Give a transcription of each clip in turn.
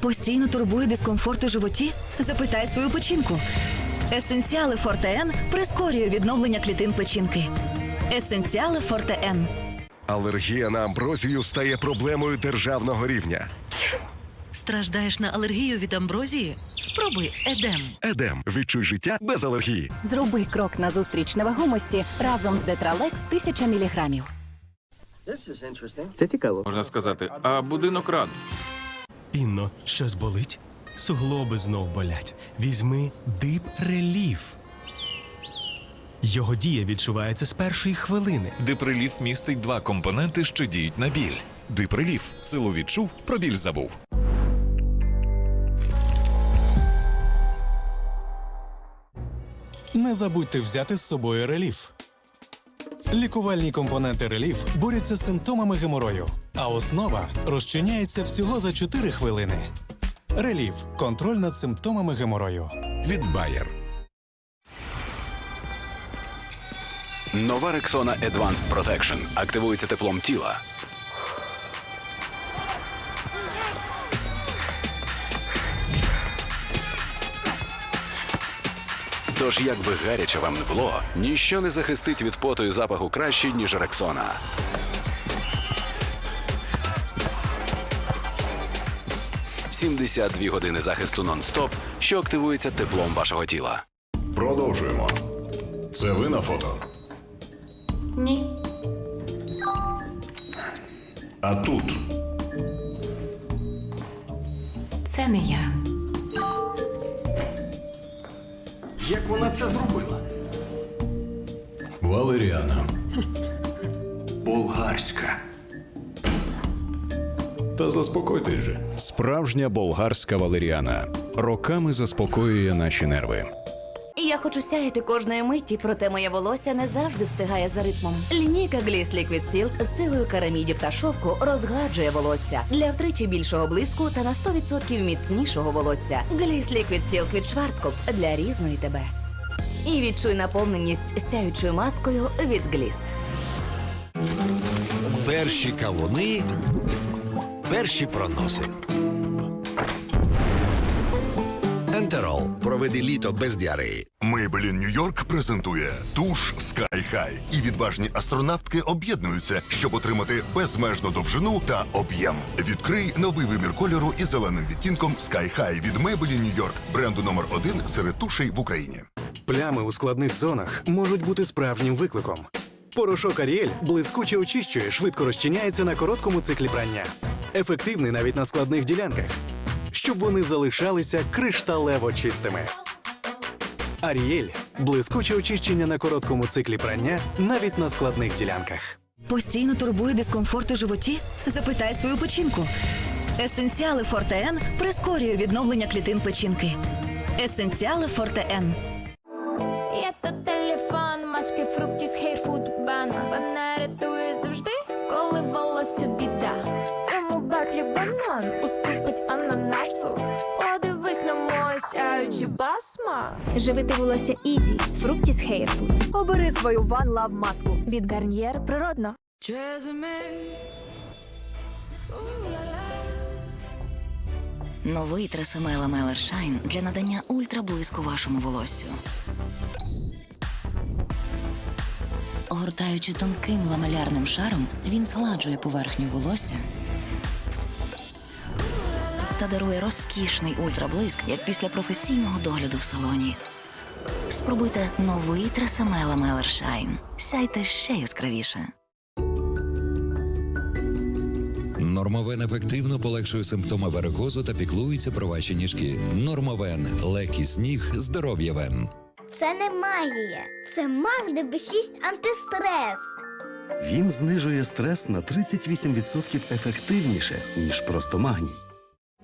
Постійно турбує дискомфорт у животі? Запитай свою печінку. Есенціали Форте Н прискорює відновлення клітин печінки. Есенціали Форте Н. Алергія на амброзію стає проблемою державного рівня. Страждаєш на алергію від амброзії? Спробуй Едем. Едем. Відчуй життя без алергії. Зроби крок назустріч невагомості разом з Детралекс 1000 міліграмів. Це цікаво. Можна сказати, а будинок рад. Інно, щось болить? Суглоби знов болять. Візьми дип реліф. Його дія відчувається з першої хвилини. Диприліф містить два компоненти, що діють на біль. Диприліф силу відчув, про біль забув. Не забудьте взяти з собою реліф. Лікувальні компоненти реліф борються з симптомами геморою, а основа розчиняється всього за 4 хвилини. Реліф контроль над симптомами геморою. Від Bayer. Нова Рексона Advanced Protection активується теплом тіла. Тож, як би гаряче вам не було, ніщо не захистить від поту і запаху краще, ніж Рексона. «72 години захисту нон-стоп, що активується теплом вашого тіла. Продовжуємо. Це ви на фото. Ні. А тут Це не я. Як вона це зробила? Валеріана. Болгарська. Та заспокойтесь же. Справжня болгарська валеріана. Роками заспокоює наші нерви. І я хочу сяяти кожної миті, проте моє волосся не завжди встигає за ритмом. Лінійка Gliss Liquid Silk з силою карамідів та шовку розгладжує волосся для втричі більшого блиску та на 100% міцнішого волосся. Gliss Liquid Silk від Schwarzkopf для різної тебе. І відчуй наповненість сяючою маскою від Gliss. Перші кавуни, перші проноси. Ентерол. Проведи літо без діареї. Maybelline Нью-Йорк презентує туш Sky High. І відважні астронавтки об'єднуються, щоб отримати безмежну довжину та об'єм. Відкрий новий вимір кольору із зеленим відтінком Sky High від Maybelline Нью-Йорк, бренду номер один серед тушей в Україні. Плями у складних зонах можуть бути справжнім викликом. Порошок Аріель блискуче очищує, швидко розчиняється на короткому циклі прання. Ефективний навіть на складних ділянках, щоб вони залишалися кришталево чистими. Аріель блискуче очищення на короткому циклі прання навіть на складних ділянках. Постійно турбує дискомфорт у животі? Запитай свою печінку. Есенціали Форте Н прискорює відновлення клітин печінки. Есенціали Форте Н. Є то телефон, маски, фруктів, хейрфуд, банан. Мене рятує завжди, коли волосся біда. Цьому уступить ананасу. Подивись на мою сяючі басма. Живити волосся Ізі з фруктіс хейрфуд. Обери свою One Love маску від Гарнієр природно. Новий Тресемела Мелер Шайн для надання ультраблиску вашому волоссю. Огортаючи тонким ламелярним шаром, він згладжує поверхню волосся та дарує розкішний ультраблиск, як після професійного догляду в салоні. Спробуйте новий Тресемела Мелер Шайн. Сяйте ще яскравіше. Нормовен ефективно полегшує симптоми варикозу та піклується про ваші ніжки. Нормовен легкість ніг, здоров'я вен. Це не магія, це Магне Б6 антистрес. Він знижує стрес на 38% ефективніше, ніж просто магній.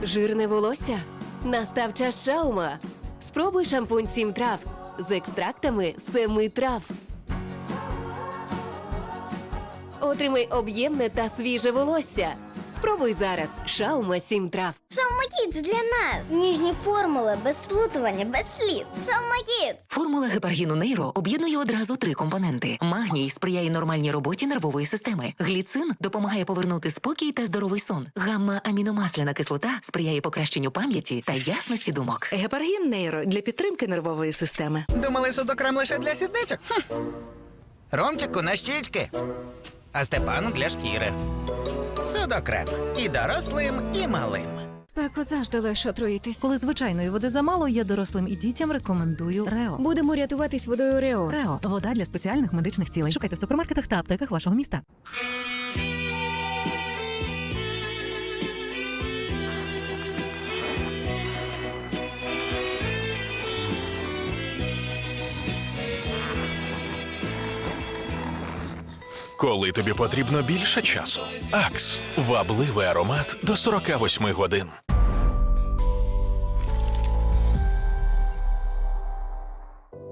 Жирне волосся? Настав час шаума. Спробуй шампунь сім трав з екстрактами семи трав. Отримай об'ємне та свіже волосся. Спробуй зараз Шаума 7 трав. Шаумакіт для нас. Ніжні формули, без сплутування, без сліз. Шаумакіт. Формула гепаргіну Нейро об'єднує одразу три компоненти: магній сприяє нормальній роботі нервової системи. Гліцин допомагає повернути спокій та здоровий сон. Гамма-аміномасляна кислота сприяє покращенню пам'яті та ясності думок. Гепаргін нейро для підтримки нервової системи. Думали, судокрем лише для сідничок? Хм. Ромчику на щічки, а Степану для шкіри. Судокрем і дорослим, і малим. Спеку завжди легше отруїтись. Коли звичайної води замало, я дорослим і дітям рекомендую Рео. Будемо рятуватись водою Рео. Рео вода для спеціальних медичних цілей. Шукайте в супермаркетах та аптеках вашого міста. Коли тобі потрібно більше часу. Акс вабливий аромат до 48 годин.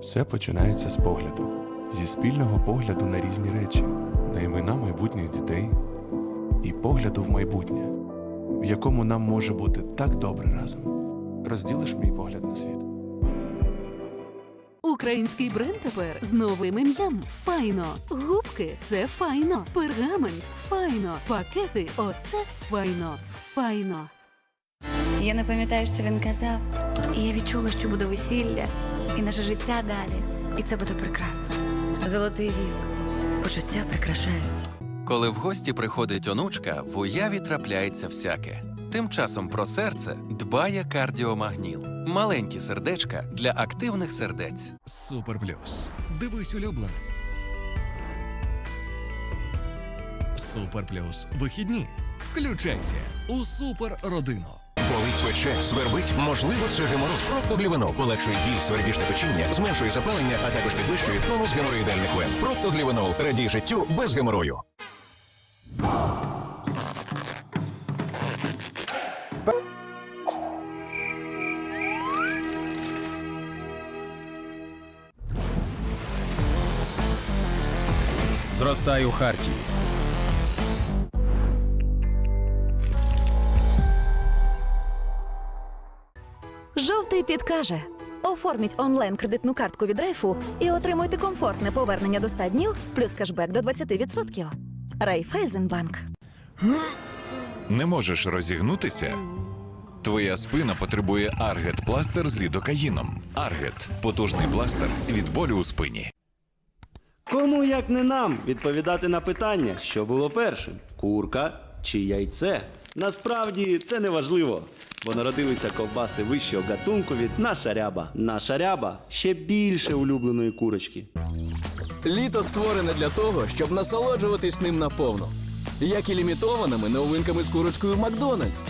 Все починається з погляду, зі спільного погляду на різні речі, на імена майбутніх дітей і погляду в майбутнє, в якому нам може бути так добре разом. Розділиш мій погляд на світ. Український бренд тепер з новим ім'ям Файно. Губки це файно. Пергамент файно. Пакети оце файно. Файно. Я не пам'ятаю, що він казав, і я відчула, що буде весілля, і наше життя далі. І це буде прекрасно. Золотий вік. Почуття прикрашають. Коли в гості приходить онучка, в уяві трапляється всяке. Тим часом про серце дбає кардіомагніл. Маленькі сердечка для активних сердець. Супер плюс. Дивись улюблене. Супер плюс. Вихідні. Включайся у супер родину. Болить пече, свербить, можливо, це геморроз. Проктоглівенол полегшує біль, свербіжне печіння, зменшує запалення, а також підвищує тонус геморроїдальних вен. Проктоглівенол радій життю без геморою. Зростай у Хартії. Жовтий підкаже. Оформіть онлайн кредитну картку від Райфу і отримуйте комфортне повернення до 100 днів плюс кешбек до 20%. Райфайзенбанк. Не можеш розігнутися? Твоя спина потребує Аргет пластир з лідокаїном. Аргет потужний пластир від болю у спині. Кому як не нам відповідати на питання, що було першим: курка чи яйце? Насправді це не важливо, бо народилися ковбаси вищого гатунку від наша ряба. Наша ряба ще більше улюбленої курочки. Літо створене для того, щоб насолоджуватись ним наповно. Як і лімітованими новинками з курочкою Макдональдс.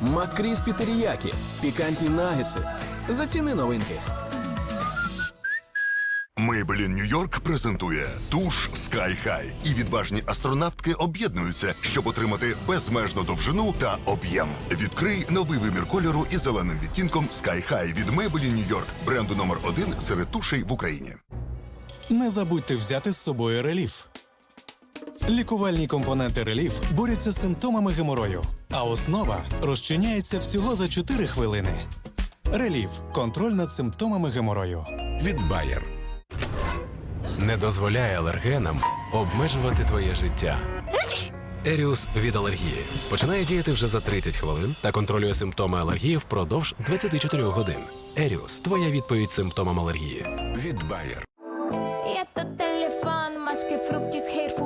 Маккріспі теріякі, пікантні нагетси. Заціни новинки. New York презентує туш Sky High. І відважні астронавтки об'єднуються, щоб отримати безмежну довжину та об'єм. Відкрий новий вимір кольору із зеленим відтінком Sky High від Maybelline York, бренду номер один серед тушей в Україні. Не забудьте взяти з собою реліф. Лікувальні компоненти реліф борються з симптомами геморою, а основа розчиняється всього за 4 хвилини. Реліф контроль над симптомами геморою. Від Bayer. Не дозволяє алергенам обмежувати твоє життя. Еріус від алергії починає діяти вже за 30 хвилин та контролює симптоми алергії впродовж 24 годин. Еріус твоя відповідь симптомам алергії. Від Bayer. Я то телефон, маски, фруктів, з банан.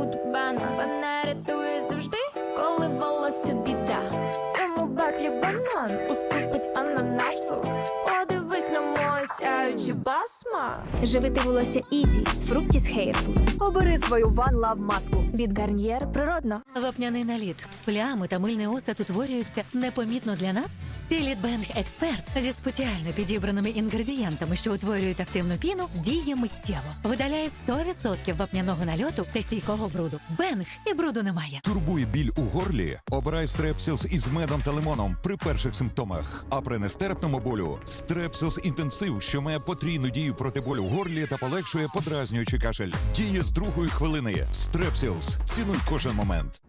Живити волосся Ізі з Fructis Hair Food. Обери свою One Love маску. Від Гарнієр природно. Вапняний наліт, плями та мильний осад утворюються непомітно для нас. Сіліт Бенг Експерт зі спеціально підібраними інгредієнтами, що утворюють активну піну, діє миттєво. Видаляє 100% вапняного нальоту та стійкого бруду. Бенг і бруду немає. Турбує біль у горлі? Обирай стрепсілс із медом та лимоном при перших симптомах. А при нестерпному болю стрепсілс інтенсив, що має потрійну дію проти болю в горлі та полегшує подразнюючий кашель. Діє з другої хвилини. Стрепсілс. Цінуй кожен момент.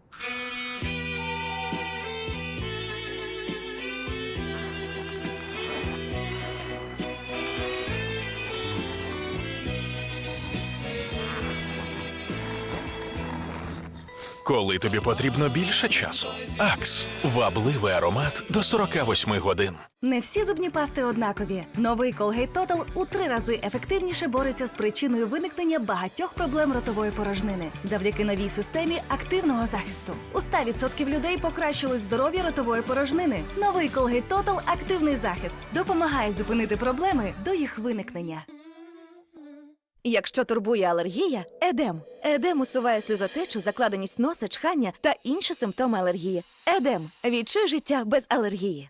Коли тобі потрібно більше часу. Акс вабливий аромат до 48 годин. Не всі зубні пасти однакові. Новий Colgate Total у три рази ефективніше бореться з причиною виникнення багатьох проблем ротової порожнини завдяки новій системі активного захисту. У 100% людей покращилось здоров'я ротової порожнини. Новий Colgate Total – активний захист допомагає зупинити проблеми до їх виникнення. Якщо турбує алергія, едем. Едем усуває сльозотечу, закладеність носа, чхання та інші симптоми алергії. Едем відчуй життя без алергії.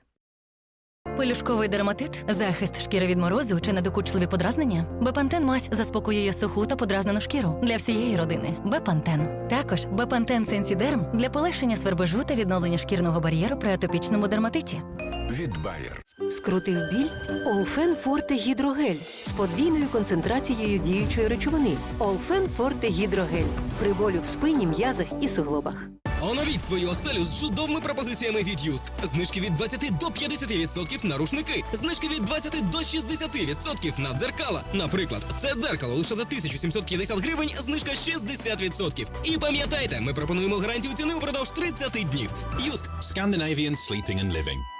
Пелюшковий дерматит, захист шкіри від морозу чи недокучливі подразнення. Бепантен мазь заспокоює суху та подразнену шкіру для всієї родини. Бепантен. Також Бепантен Сенсідерм для полегшення свербежу та відновлення шкірного бар'єру при атопічному дерматиті. Від Bayer. Скрутив біль? Олфен Форте Гідрогель з подвійною концентрацією діючої речовини. Олфен Форте Гідрогель. При болю в спині, м'язах і суглобах. Оновіть свою оселю з чудовими пропозиціями від Юск. Знижки від 20 до 50% на рушники. Знижки від 20 до 60% на дзеркала. Наприклад, це дзеркало лише за 1750 гривень, знижка 60%. І пам'ятайте, ми пропонуємо гарантію ціни упродовж 30 днів. Юск. Scandinavian Sleeping and Living.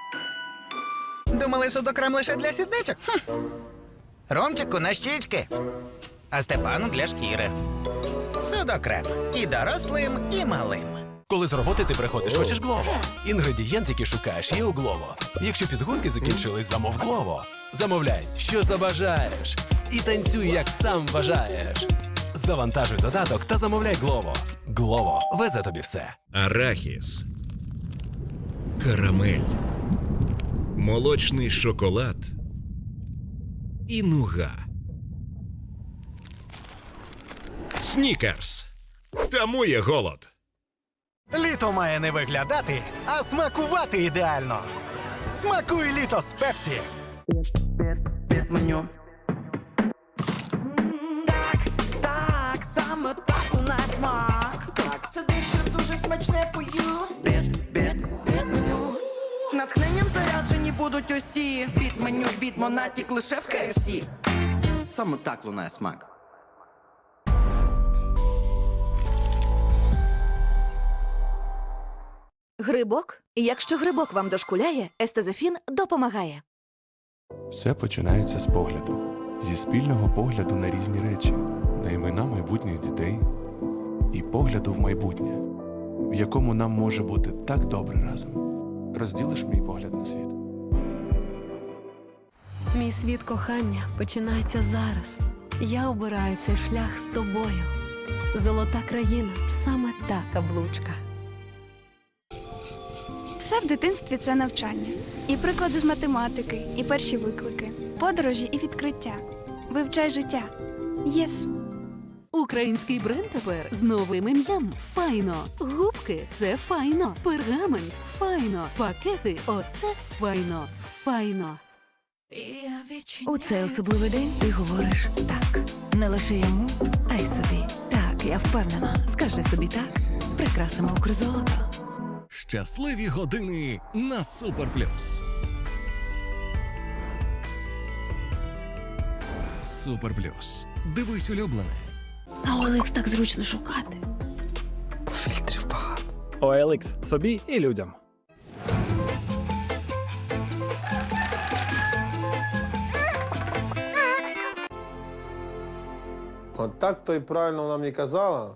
Думали, судокрем лише для сідничок? Хм. Ромчику на щічки. А Степану для шкіри. Судокрем. І дорослим, і малим. Коли з роботи ти приходиш, хочеш Глово. Інгредієнт, який шукаєш, є у Глово. Якщо підгузки закінчились, замов Глово. Замовляй, що забажаєш. І танцюй, як сам бажаєш. Завантажуй додаток та замовляй Глово. Глово везе тобі все. Арахіс. Карамель. Молочний шоколад. І нуга. Снікерс. Тамує голод. Літо має не виглядати, а смакувати ідеально. Смакуй літо з пепсі. меню. Так, так, саме так у нас смак. Так, це дещо дуже смачне пою. Натхненням заряджені будуть усі. Біт меню від Монатік лише в KFC. Саме так лунає смак. Грибок? Якщо грибок вам дошкуляє, естезофін допомагає. Все починається з погляду, зі спільного погляду на різні речі, на імена майбутніх дітей і погляду в майбутнє, в якому нам може бути так добре разом. Розділиш мій погляд на світ. Мій світ кохання починається зараз. Я обираю цей шлях з тобою. Золота країна саме та каблучка. Все в дитинстві це навчання. І приклади з математики, і перші виклики, подорожі і відкриття. Вивчай життя. Єс. Український бренд тепер з новим ім'ям Файно. Губки це файно. Пергамент файно. Пакети оце файно. Файно. У цей особливий день ти говориш так. Не лише йому, а й собі. Так, я впевнена. Скажи собі так з прикрасами Укрзолото. Щасливі години на Супер Плюс. Супер Плюс. Дивись улюблене. А OLX так зручно шукати. Фільтрів багато. OLX собі і людям. От так то й правильно вона мені казала.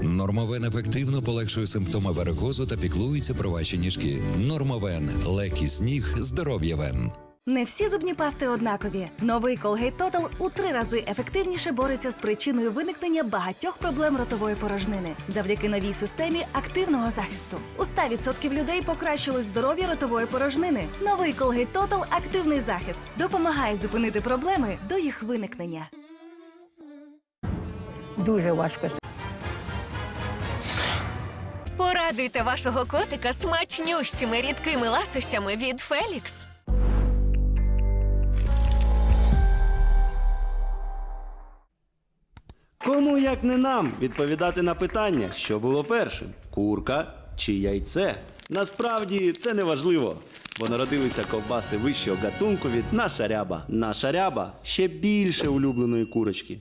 Нормовен ефективно полегшує симптоми варикозу та піклується про ваші ніжки. Нормовен легкість ніг, здоров'я вен. Не всі зубні пасти однакові. Новий Colgate Total у три рази ефективніше бореться з причиною виникнення багатьох проблем ротової порожнини завдяки новій системі активного захисту. У 100% людей покращилось здоров'я ротової порожнини. Новий Colgate Total – активний захист допомагає зупинити проблеми до їх виникнення. Дуже важко. Порадуйте вашого котика смачнющими рідкими ласощами від Фелікс. Кому як не нам відповідати на питання, що було першим: курка чи яйце? Насправді це не важливо, бо народилися ковбаси вищого гатунку від наша ряба. Наша ряба ще більше улюбленої курочки.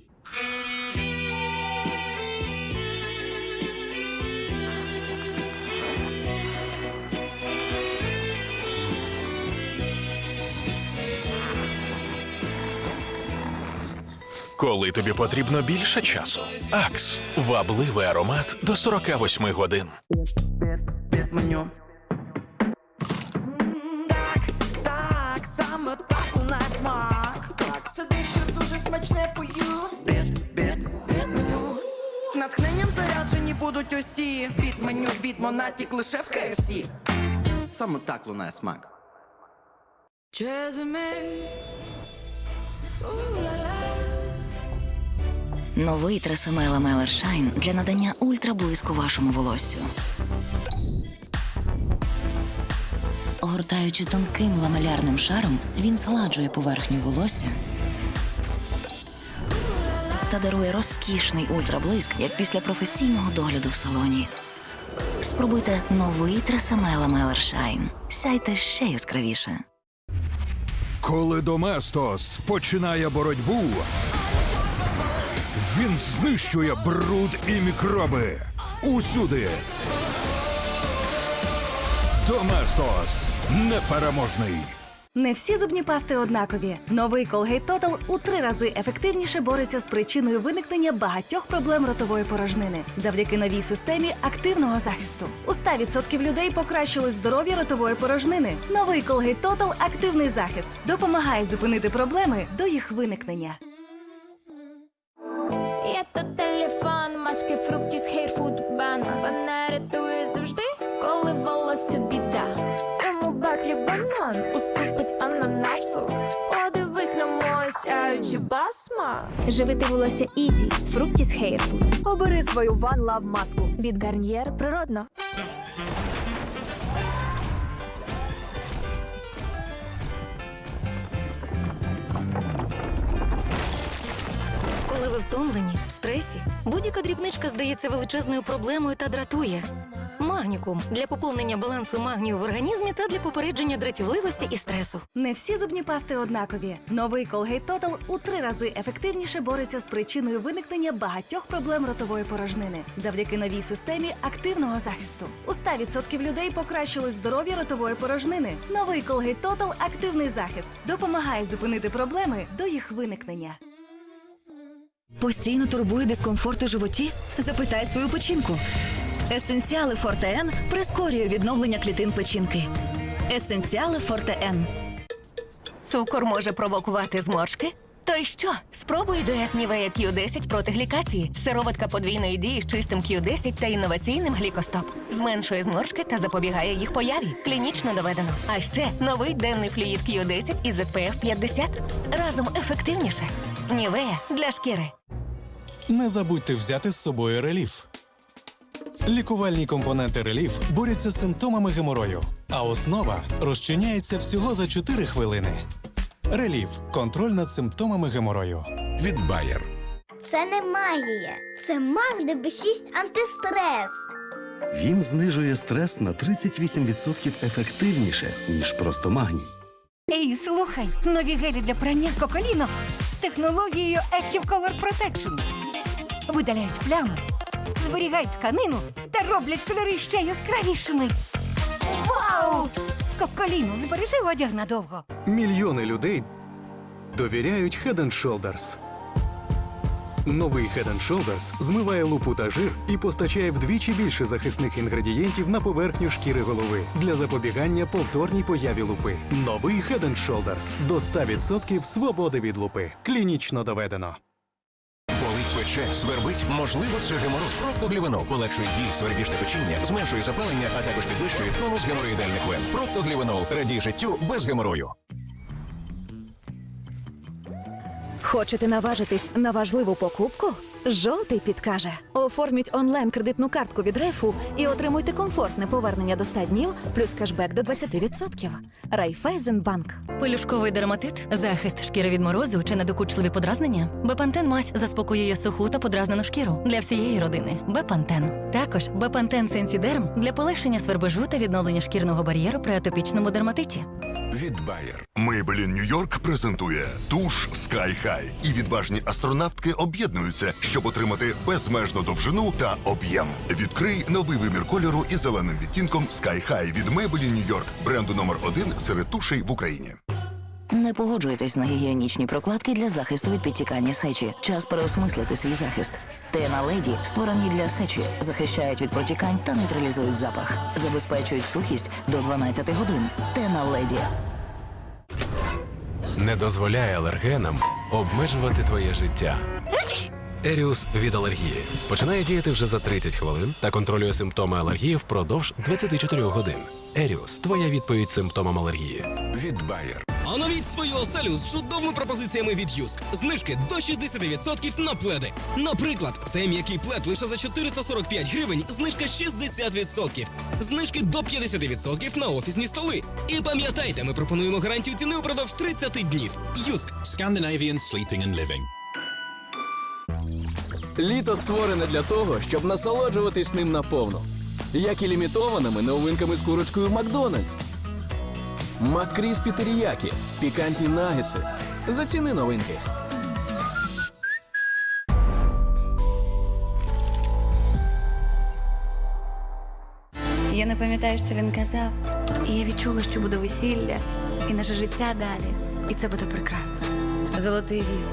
Коли тобі потрібно більше часу. Акс вабливий аромат до 48 годин. Так, так, саме так у нас смак. Так, це дещо дуже смачне пою. Меню. Натхненням заряджені будуть усі. Біт меню від Монатік лише в KFC. Саме так лунає смак. Новий Тресемел Мелер Шайн для надання ультраблиску вашому волоссю. Огортаючи тонким ламелярним шаром, він згладжує поверхню волосся та дарує розкішний ультраблиск, як після професійного догляду в салоні. Спробуйте новий Тресемел Мелер Шайн. Сяйте ще яскравіше. Коли Доместос починає боротьбу, він знищує бруд і мікроби усюди. Доместос непереможний. Не всі зубні пасти однакові. Новий Colgate Total у три рази ефективніше бореться з причиною виникнення багатьох проблем ротової порожнини завдяки новій системі активного захисту. У 100% людей покращилось здоров'я ротової порожнини. Новий Colgate Total – активний захист допомагає зупинити проблеми до їх виникнення. Мою сяючу басма. Живити волосся Ізі з Hair Food. Обери свою One Love маску від Garnier природно. Коли ви втомлені, в стресі, будь-яка дрібничка здається величезною проблемою та дратує. Магнікум для поповнення балансу магнію в організмі та для попередження дратівливості і стресу. Не всі зубні пасти однакові. Новий Colgate Total у три рази ефективніше бореться з причиною виникнення багатьох проблем ротової порожнини завдяки новій системі активного захисту. У 100% людей покращилось здоров'я ротової порожнини. Новий Colgate Total – активний захист допомагає зупинити проблеми до їх виникнення. Постійно турбує дискомфорт у животі? Запитай свою печінку. Есенціали Форте Н прискорює відновлення клітин печінки. Есенціали Форте Н. Цукор може провокувати зморшки? То й що? Спробуй дует Нівея Q10 проти глікації. Сироватка подвійної дії з чистим Q10 та інноваційним глікостоп. Зменшує зморшки та запобігає їх появі. Клінічно доведено. А ще новий денний флюїд Q10 із SPF 50. Разом ефективніше. Нівея для шкіри. Не забудьте взяти з собою реліф. Лікувальні компоненти реліф борються з симптомами геморою, а основа розчиняється всього за 4 хвилини. Реліф контроль над симптомами геморою. Від Bayer. Це не магія, це маг ДБ6 антистрес. Він знижує стрес на 38% ефективніше, ніж просто магній. Ей, слухай, нові гелі для прання Коколіно з технологією Active Color Protection. Видаляють плями, зберігають тканину та роблять кольори ще яскравішими. Вау! Коколіно, збережи одяг надовго. Мільйони людей довіряють Head Shoulders. Новий Head Shoulders змиває лупу та жир і постачає вдвічі більше захисних інгредієнтів на поверхню шкіри голови для запобігання повторній появі лупи. Новий Head Shoulders до 100% свободи від лупи. Клінічно доведено. Пече, свербить, можливо, це геморроз. Проктоглівенол полегшує біль, свербіжне печіння, зменшує запалення, а також підвищує тонус геморроїдальних вен. Проктоглівенол радій життю без геморою. Хочете наважитись на важливу покупку? Жовтий підкаже. Оформіть онлайн кредитну картку від Райфу і отримуйте комфортне повернення до 100 днів плюс кешбек до 20%. Райфайзенбанк. Пелюшковий дерматит, захист шкіри від морозу чи недокучливі подразнення. Бепантен мазь заспокоює суху та подразнену шкіру для всієї родини. Бепантен. Також Бепантен Сенсідерм для полегшення свербежу та відновлення шкірного бар'єру при атопічному дерматиті. Від Bayer. Maybelline New York презентує туш Sky High. І відважні астронавтки об'єднуються, щоб отримати безмежну довжину та об'єм. Відкрий новий вимір кольору і зеленим відтінком Sky High від Maybelline New York, бренду номер один серед тушей в Україні. Не погоджуйтесь на гігієнічні прокладки для захисту від підтікання сечі. Час переосмислити свій захист. Тена леді створені для сечі, захищають від протікань та нейтралізують запах, забезпечують сухість до 12 годин. Тена леді. Не дозволяє алергенам обмежувати твоє життя. Еріус від алергії починає діяти вже за 30 хвилин та контролює симптоми алергії впродовж 24 годин. Еріус твоя відповідь симптомам алергії. Від Bayer. Оновіть свою оселю з чудовими пропозиціями від Юск. Знижки до 60% на пледи. Наприклад, цей м'який плед лише за 445 гривень, знижка 60%. Знижки до 50% на офісні столи. І пам'ятайте, ми пропонуємо гарантію ціни упродовж 30 днів. Юск. Scandinavian Sleeping and Living. Літо створене для того, щоб насолоджуватись ним наповну. Як і лімітованими новинками з курочкою Макдональдс. Маккріспі теріякі, пікантні нагетси. Заціни новинки. Я не пам'ятаю, що він казав. І я відчула, що буде весілля, і наше життя далі. І це буде прекрасно. Золотий вік.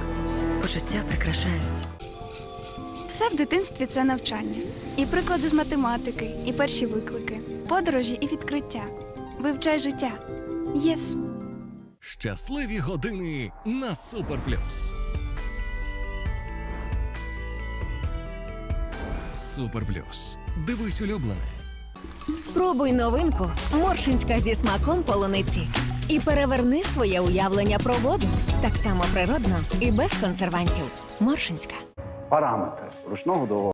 Почуття прикрашають. Все в дитинстві це навчання. І приклади з математики, і перші виклики, подорожі і відкриття. Вивчай життя. Єс. Щасливі години на Супер Плюс. Супер Плюс. Дивись улюблене. Спробуй новинку Моршинська зі смаком полуниці. І переверни своє уявлення про воду. Так само природно і без консервантів. Моршинська. Параметри ручного договору.